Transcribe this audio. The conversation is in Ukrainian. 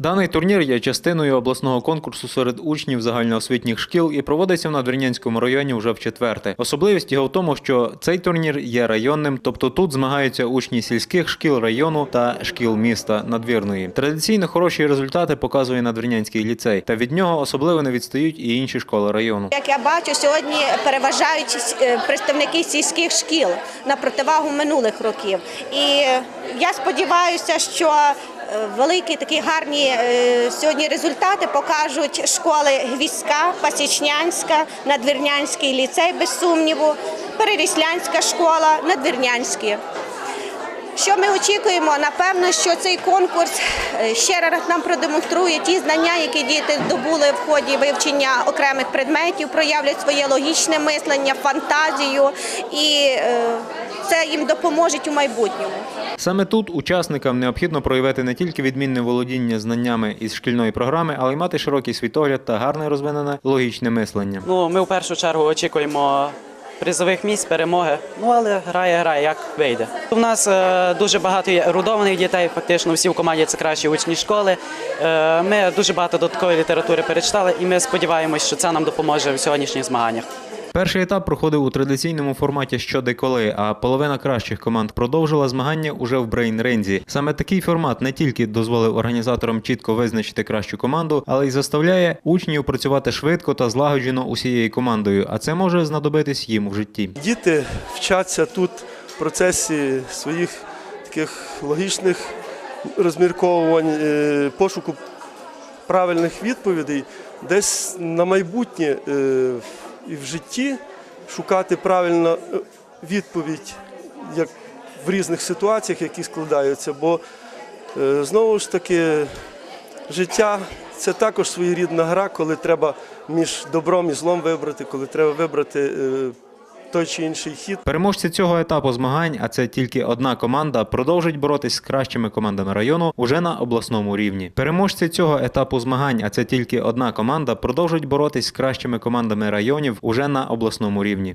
Даний турнір є частиною обласного конкурсу серед учнів загальноосвітніх шкіл і проводиться в Надвірнянському районі вже в четверте. Особливість його в тому, що цей турнір є районним, тобто тут змагаються учні сільських шкіл району та шкіл міста Надвірної. Традиційно хороші результати показує Надвірнянський ліцей, та від нього особливо не відстають і інші школи району. Як я бачу, сьогодні переважають е, представники сільських шкіл на противагу минулих років. І я сподіваюся, що великі такі гарні е, сьогодні результати покажуть школи Гвіська Пасічнянська, Надвірнянський ліцей, без сумніву, Переріслянська школа, Надвірнянський. Що ми очікуємо? Напевно, що цей конкурс е, ще раз нам продемонструє ті знання, які діти здобули в ході вивчення окремих предметів, проявлять своє логічне мислення, фантазію, і е, це їм допоможе у майбутньому. Саме тут учасникам необхідно проявити не тільки відмінне володіння знаннями із шкільної програми, але й мати широкий світогляд та гарне розвинене логічне мислення. Ну, ми в першу чергу очікуємо призових місць, перемоги. Ну, але грає, грає, як вийде. У нас е, дуже багато є ерудованих дітей, фактично всі в команді це кращі учні школи. Е, ми дуже багато додаткової літератури перечитали, і ми сподіваємось, що це нам допоможе в сьогоднішніх змаганнях. Перший етап проходив у традиційному форматі що де коли, а половина кращих команд продовжила змагання уже в брейн-рензі. Саме такий формат не тільки дозволив організаторам чітко визначити кращу команду, але й заставляє учнів працювати швидко та злагоджено усією командою. А це може знадобитись їм в житті. Діти вчаться тут в процесі своїх таких логічних розмірковувань, е, пошуку правильних відповідей, десь на майбутнє е, і в житті шукати правильну е, відповідь як в різних ситуаціях, які складаються. Бо е, знову ж таки життя це також своєрідна гра, коли треба між добром і злом вибрати, коли треба вибрати е, той чи інший хід. Переможці цього етапу змагань, а це тільки одна команда, продовжить боротись з кращими командами району уже на обласному рівні. Переможці цього етапу змагань, а це тільки одна команда, продовжить боротись з кращими командами районів уже на обласному рівні.